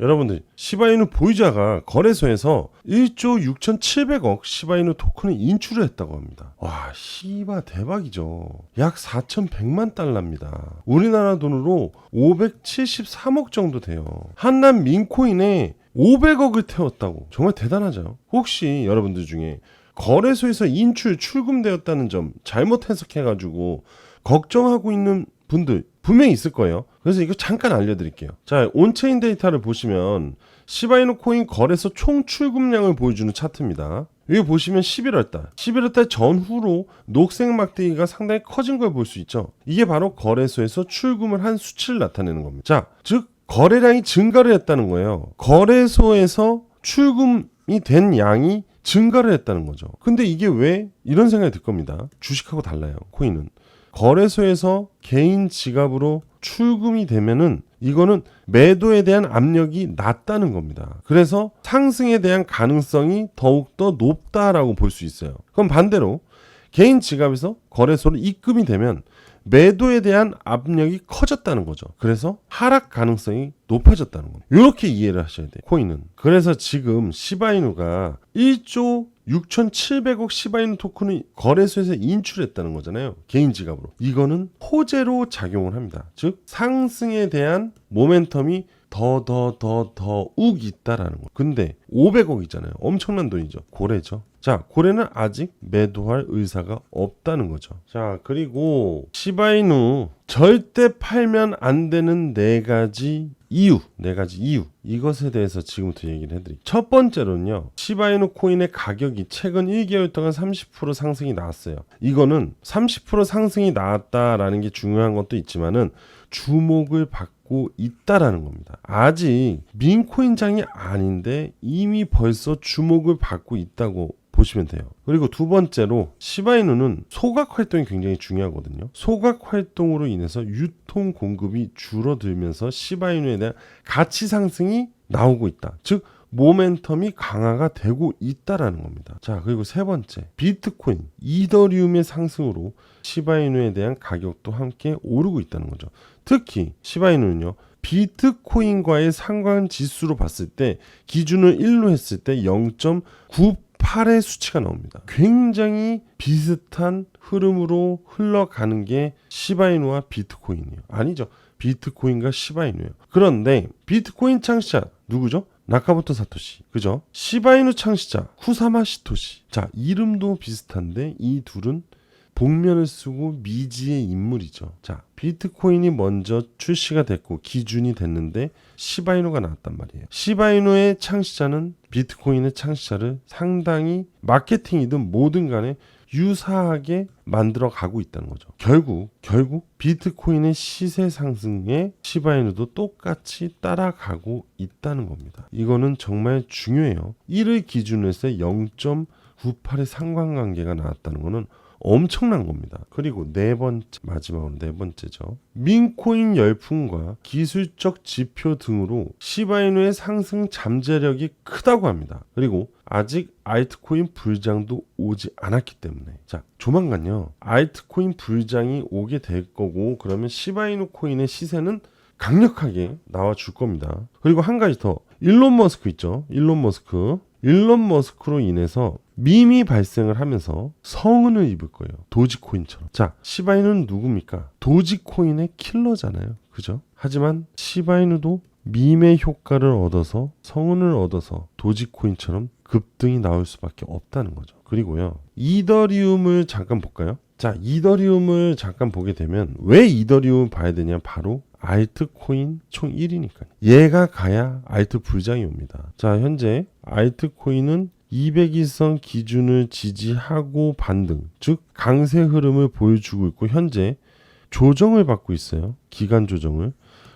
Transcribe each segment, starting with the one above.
여러분들 시바이누 보유자가 거래소에서 1조 6,700억 시바이누 토큰을 인출을 했다고 합니다. 와, 시바 대박이죠. 약 4,100만 달러입니다. 우리나라 돈으로 573억 정도 돼요. 한남 민코인에 500억을 태웠다고. 정말 대단하죠. 혹시 여러분들 중에 거래소에서 인출 출금되었다는 점 잘못 해석해가지고 걱정하고 있는 분들 분명히 있을 거예요. 그래서 이거 잠깐 알려드릴게요. 자, 온체인 데이터를 보시면 시바이누 코인 거래소 총 출금량을 보여주는 차트입니다. 여기 보시면 11월달, 11월달 전후로 녹색 막대기가 상당히 커진 걸 볼 수 있죠. 이게 바로 거래소에서 출금을 한 수치를 나타내는 겁니다. 자, 즉 거래량이 증가를 했다는 거예요. 거래소에서 출금이 된 양이 증가를 했다는 거죠. 근데 이게 왜 이런 생각이 들 겁니다. 주식하고 달라요. 코인은. 거래소에서 개인 지갑으로 출금이 되면은 이거는 매도에 대한 압력이 낮다는 겁니다. 그래서 상승에 대한 가능성이 더욱더 높다라고 볼 수 있어요. 그럼 반대로 개인 지갑에서 거래소로 입금이 되면 매도에 대한 압력이 커졌다는 거죠. 그래서 하락 가능성이 높아졌다는 겁니다. 이렇게 이해를 하셔야 돼요. 코인은. 그래서 지금 시바이누가 1조 6,700억 시바이누 토큰을 거래소에서 인출했다는 거잖아요. 개인 지갑으로. 이거는 호재로 작용을 합니다. 즉 상승에 대한 모멘텀이 더 더 더 더욱 있다라는 거. 근데 500억이잖아요. 엄청난 돈이죠. 고래죠. 자, 고래는 아직 매도할 의사가 없다는 거죠. 자, 그리고 시바이누 절대 팔면 안 되는 네 가지 이유, 네 가지 이유. 이것에 대해서 지금부터 얘기를 해드릴게요. 첫 번째로는요, 시바이누 코인의 가격이 최근 1개월 동안 30% 상승이 나왔어요. 이거는 30% 상승이 나왔다라는 게 중요한 것도 있지만은 주목을 받고 있다라는 겁니다. 아직 민코인장이 아닌데 이미 벌써 주목을 받고 있다고 보시면 돼요. 그리고 두 번째로 시바이누는 소각 활동이 굉장히 중요하거든요. 소각 활동으로 인해서 유통 공급이 줄어들면서 시바이누에 대한 가치 상승이 나오고 있다. 즉 모멘텀이 강화가 되고 있다라는 겁니다. 자, 그리고 세 번째, 비트코인, 이더리움의 상승으로 시바이누에 대한 가격도 함께 오르고 있다는 거죠. 특히 시바이누는요. 비트코인과의 상관 지수로 봤을 때 기준을 1로 했을 때 0.98의 수치가 나옵니다. 굉장히 비슷한 흐름으로 흘러가는 게 시바이누와 비트코인이에요. 아니죠. 비트코인과 시바이누예요. 그런데 비트코인 창시자 누구죠? 나카모토 사토시. 그죠? 시바이누 창시자 후사마 시토시. 자, 이름도 비슷한데 이 둘은 복면을 쓰고 미지의 인물이죠. 자, 비트코인이 먼저 출시가 됐고 기준이 됐는데 시바이누가 나왔단 말이에요. 시바이누의 창시자는 비트코인의 창시자를 상당히 마케팅이든 뭐든 간에 유사하게 만들어 가고 있다는 거죠. 결국 결국 비트코인의 시세 상승에 시바이누도 똑같이 따라가고 있다는 겁니다. 이거는 정말 중요해요. 1을 기준으로 해서 0.98의 상관관계가 나왔다는 거는 엄청난 겁니다. 그리고 네 번째 마지막으로 네 번째죠. 민코인 열풍과 기술적 지표 등으로 시바이누의 상승 잠재력이 크다고 합니다. 그리고 아직 알트코인 불장도 오지 않았기 때문에 자 조만간요 알트코인 불장이 오게 될 거고 그러면 시바이누 코인의 시세는 강력하게 나와 줄 겁니다. 그리고 한 가지 더 일론 머스크 있죠. 일론 머스크 일론 머스크로 인해서 밈이 발생을 하면서 성은을 입을 거예요. 도지코인처럼. 자, 시바이누는 누굽니까? 도지코인의 킬러잖아요. 그죠? 하지만 시바이누도 밈의 효과를 얻어서 성은을 얻어서 도지코인처럼 급등이 나올 수밖에 없다는 거죠. 그리고요. 이더리움을 잠깐 볼까요? 자, 이더리움을 잠깐 보게 되면 왜 이더리움을 봐야 되냐? 바로 알트코인 총 1위니까요. 얘가 가야 알트 불장이 옵니다. 자, 현재 알트코인은 200일선 기준을 지지하고 반등, 즉 강세 흐름을 보여주고 있고 현재 조정을 받고 있어요. 기간 조정을.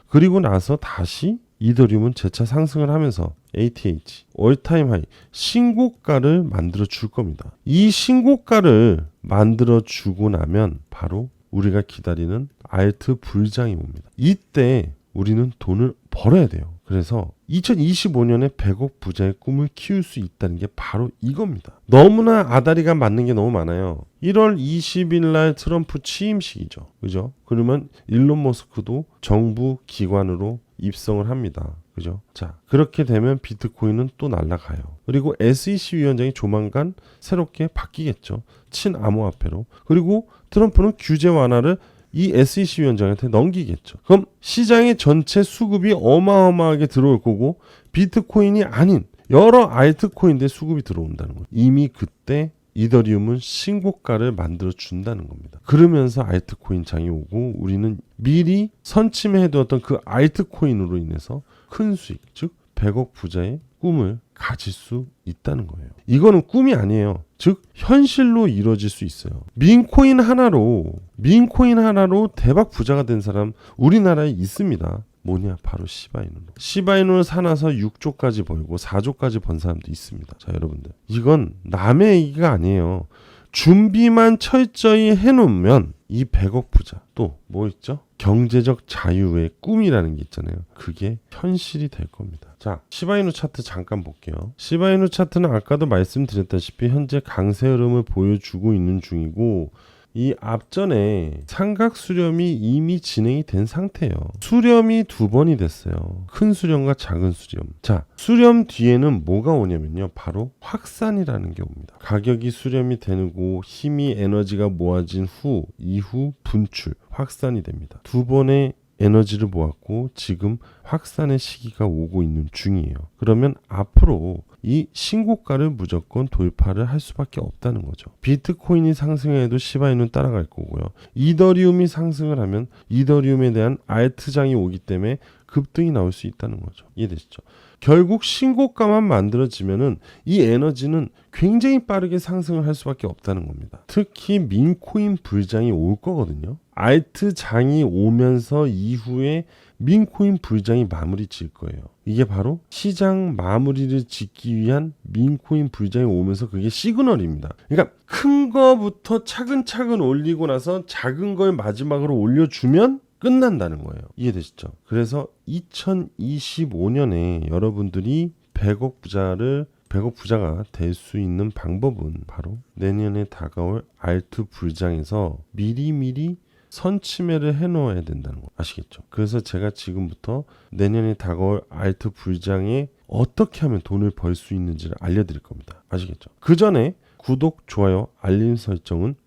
그리고 나서 다시 이더리움은 재차 상승을 하면서 ATH 올타임 하이 신고가를 만들어 줄 겁니다. 이 신고가를 만들어 주고 나면 바로 우리가 기다리는 알트 불장이 옵니다. 이때 우리는 돈을 벌어야 돼요. 그래서 2025년에 100억 부자의 꿈을 키울 수 있다는 게 바로 이겁니다. 너무나 아다리가 맞는 게 너무 많아요. 1월 20일 날 트럼프 취임식이죠. 그죠? 그러면 일론 머스크도 정부 기관으로 입성을 합니다. 그죠? 자, 그렇게 되면 비트코인은 또 날아가요. 그리고 SEC 위원장이 조만간 새롭게 바뀌겠죠. 친암호화폐로. 그리고 트럼프는 규제 완화를 이 SEC 위원장한테 넘기겠죠. 그럼 시장의 전체 수급이 어마어마하게 들어올 거고 비트코인이 아닌 여러 알트코인들 수급이 들어온다는 거예요. 이미 그때 이더리움은 신고가를 만들어 준다는 겁니다. 그러면서 알트코인 장이 오고 우리는 미리 선침해 두었던 그 알트코인으로 인해서 큰 수익, 즉 100억 부자의 꿈을 가질 수 있다는 거예요. 이거는 꿈이 아니에요. 즉 현실로 이루어질 수 있어요. 민코인 하나로 민코인 하나로 대박 부자가 된 사람 우리나라에 있습니다. 뭐냐? 바로 시바이누로 시바이누를 사놔서 6조까지 벌고 4조까지 번 사람도 있습니다. 자 여러분들. 이건 남의 얘기가 아니에요. 준비만 철저히 해놓으면 이 100억 부자. 또 뭐 있죠? 경제적 자유의 꿈이라는 게 있잖아요. 그게 현실이 될 겁니다. 자 시바이누 차트 잠깐 볼게요. 시바이누 차트는 아까도 말씀드렸다시피 현재 강세 흐름을 보여주고 있는 중이고 이 앞전에 삼각 수렴이 이미 진행이 된 상태예요. 수렴이 두 번이 됐어요. 큰 수렴과 작은 수렴. 자, 수렴 뒤에는 뭐가 오냐면요. 바로 확산이라는 게 옵니다. 가격이 수렴이 되고 힘이 에너지가 모아진 후 이후 분출, 확산이 됩니다. 두 번의 에너지를 모았고 지금 확산의 시기가 오고 있는 중이에요. 그러면 앞으로 이 신고가를 무조건 돌파를 할 수밖에 없다는 거죠. 비트코인이 상승해도 시바이는 따라갈 거고요. 이더리움이 상승을 하면 이더리움에 대한 알트장이 오기 때문에 급등이 나올 수 있다는 거죠. 이해되시죠? 결국 신고가만 만들어지면은 이 에너지는 굉장히 빠르게 상승을 할 수밖에 없다는 겁니다. 특히 민코인 불장이 올 거거든요. 알트 장이 오면서 이후에 민코인 불장이 마무리 질 거예요. 이게 바로 시장 마무리를 짓기 위한 민코인 불장이 오면서 그게 시그널입니다. 그러니까 큰 거부터 차근차근 올리고 나서 작은 걸 마지막으로 올려주면 끝난다는 거예요. 이해되시죠? 그래서 2025년에 여러분들이 100억 부자를 100억 부자가 될 수 있는 방법은 바로 내년에 다가올 알트 불장에서 미리미리 선침해를 해놓아야 된다는 거 아시겠죠? 그래서 제가 지금부터 내년에 다가올 알트 불장에 어떻게 하면 돈을 벌 수 있는지를 알려드릴 겁니다. 아시겠죠? 그 전에 구독, 좋아요, 알림 설정은 꼭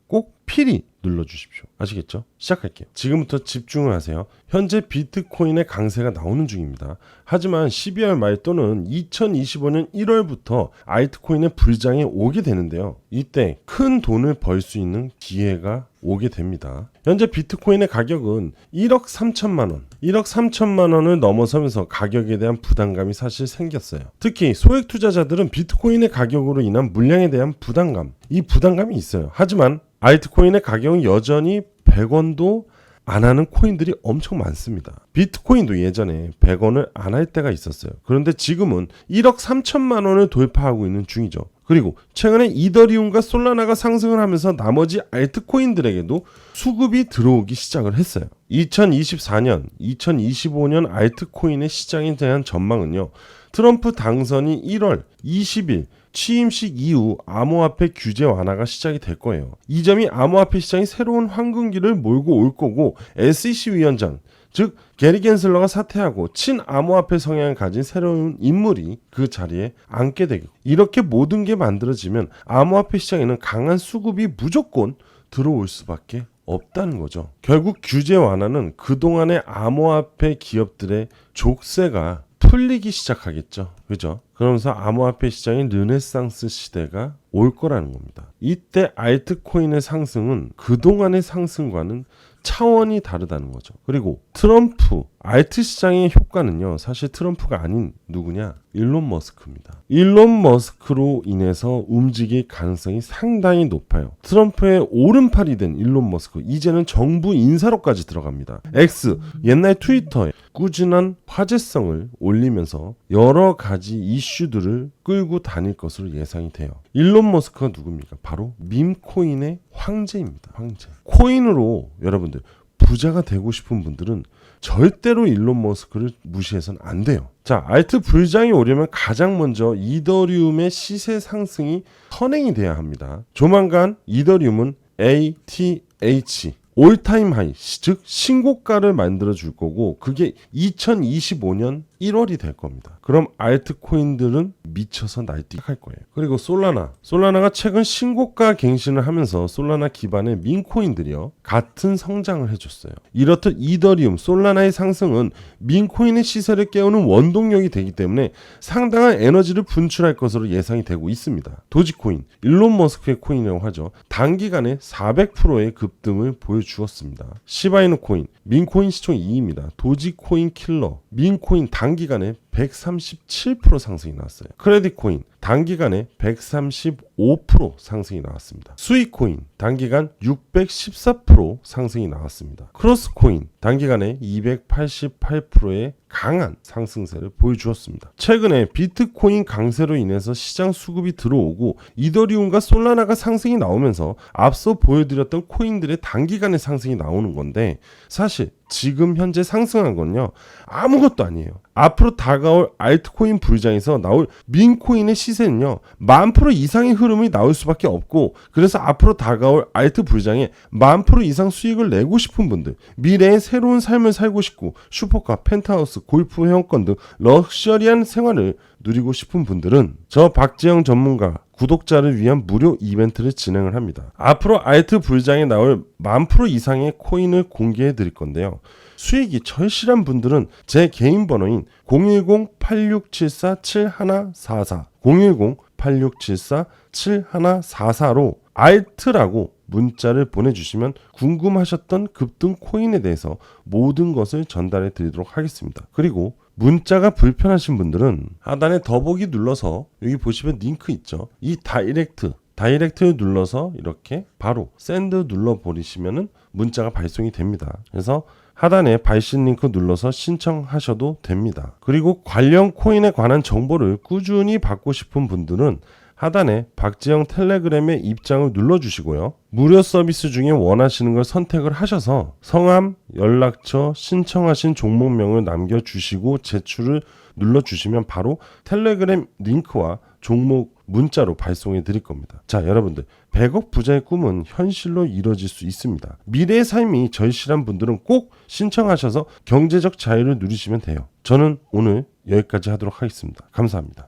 필히 눌러주십시오. 아시겠죠? 시작할게요. 지금부터 집중을 하세요. 현재 비트코인의 강세가 나오는 중입니다. 하지만 12월 말 또는 2025년 1월부터 알트코인의 불장이 오게 되는데요. 이때 큰 돈을 벌 수 있는 기회가 오게 됩니다. 현재 비트코인의 가격은 1억 3천만 원, 1억 3천만 원을 넘어서면서 가격에 대한 부담감이 사실 생겼어요. 특히 소액 투자자들은 비트코인의 가격으로 인한 물량에 대한 부담감, 이 부담감이 있어요. 하지만 알트코인의 가격은 여전히 100원도 안 하는 코인들이 엄청 많습니다. 비트코인도 예전에 100원을 안 할 때가 있었어요. 그런데 지금은 1억 3천만 원을 돌파하고 있는 중이죠. 그리고 최근에 이더리움과 솔라나가 상승을 하면서 나머지 알트코인들에게도 수급이 들어오기 시작을 했어요. 2024년, 2025년 알트코인의 시장에 대한 전망은요. 트럼프 당선이 1월 20일 취임식 이후 암호화폐 규제 완화가 시작이 될 거예요. 이 점이 암호화폐 시장이 새로운 황금기를 몰고 올 거고 SEC 위원장 즉 게리 겐슬러가 사퇴하고 친암호화폐 성향을 가진 새로운 인물이 그 자리에 앉게 되고 이렇게 모든 게 만들어지면 암호화폐 시장에는 강한 수급이 무조건 들어올 수밖에 없다는 거죠. 결국 규제 완화는 그동안의 암호화폐 기업들의 족쇄가 풀리기 시작하겠죠. 그죠? 그러면서 암호화폐 시장의 르네상스 시대가 올 거라는 겁니다. 이때 알트코인의 상승은 그동안의 상승과는 차원이 다르다는 거죠. 그리고 트럼프 알트 시장의 효과는요. 사실 트럼프가 아닌 누구냐? 일론 머스크입니다. 일론 머스크로 인해서 움직일 가능성이 상당히 높아요. 트럼프의 오른팔이 된 일론 머스크 이제는 정부 인사로까지 들어갑니다. X 옛날 트위터에 꾸준한 화제성을 올리면서 여러 가지 이슈들을 끌고 다닐 것으로 예상이 돼요. 일론 머스크가 누굽니까? 바로 밈코인의 황제입니다. 황제. 코인으로 여러분들 부자가 되고 싶은 분들은 절대로 일론 머스크를 무시해서는 안 돼요. 자, 알트 불장이 오려면 가장 먼저 이더리움의 시세 상승이 선행이 돼야 합니다. 조만간 이더리움은 ATH 올타임 하이, 즉 신고가를 만들어 줄 거고 그게 2025년 1월이 될 겁니다. 그럼 알트코인들은 미쳐서 날뛰할 거예요. 그리고 솔라나. 솔라나가 최근 신고가 갱신을 하면서 솔라나 기반의 민코인들이요. 같은 성장을 해줬어요. 이렇듯 이더리움, 솔라나의 상승은 민코인의 시세를 깨우는 원동력이 되기 때문에 상당한 에너지를 분출할 것으로 예상이 되고 있습니다. 도지코인, 일론 머스크의 코인이라고 하죠. 단기간에 400%의 급등을 보여주었습니다. 시바이누 코인, 민코인 시총 2위입니다. 도지코인 킬러, 민코인 단기간에 137% 상승이 나왔어요. 크레딧 코인 단기간에 135% 상승이 나왔습니다. 수익 코인 단기간 614% 상승이 나왔습니다. 크로스 코인 단기간에 288%의 강한 상승세를 보여주었습니다. 최근에 비트코인 강세로 인해서 시장 수급이 들어오고 이더리움과 솔라나가 상승이 나오면서 앞서 보여드렸던 코인들의 단기간의 상승이 나오는 건데 사실 지금 현재 상승한 건요 아무것도 아니에요. 앞으로 다가올 알트코인 불장에서 나올 민코인의 시 세는요 만 프로 이상의 흐름이 나올 수밖에 없고 그래서 앞으로 다가올 알트 불장에 만 프로 이상 수익을 내고 싶은 분들 미래의 새로운 삶을 살고 싶고 슈퍼카 펜트하우스 골프 회원권 등 럭셔리한 생활을 누리고 싶은 분들은 저 박재영 전문가 구독자를 위한 무료 이벤트를 진행을 합니다. 앞으로 알트 불장에 나올 만 프로 이상의 코인을 공개해 드릴 건데요. 수익이 절실한 분들은 제 개인 번호인 010-8674-7144 010-8674-7144로 알트라고 문자를 보내주시면 궁금하셨던 급등 코인에 대해서 모든 것을 전달해 드리도록 하겠습니다. 그리고 문자가 불편하신 분들은 하단에 더보기 눌러서 여기 보시면 링크 있죠. 이 다이렉트 다이렉트를 눌러서 이렇게 바로 샌드 눌러 버리시면은 문자가 발송이 됩니다. 그래서 하단에 발신 링크 눌러서 신청하셔도 됩니다. 그리고 관련 코인에 관한 정보를 꾸준히 받고 싶은 분들은 하단에 박지영 텔레그램의 입장을 눌러주시고요. 무료 서비스 중에 원하시는 걸 선택을 하셔서 성함, 연락처, 신청하신 종목명을 남겨주시고 제출을 눌러주시면 바로 텔레그램 링크와 종목 문자로 발송해 드릴 겁니다. 자, 여러분들 100억 부자의 꿈은 현실로 이루어질 수 있습니다. 미래의 삶이 절실한 분들은 꼭 신청하셔서 경제적 자유를 누리시면 돼요. 저는 오늘 여기까지 하도록 하겠습니다. 감사합니다.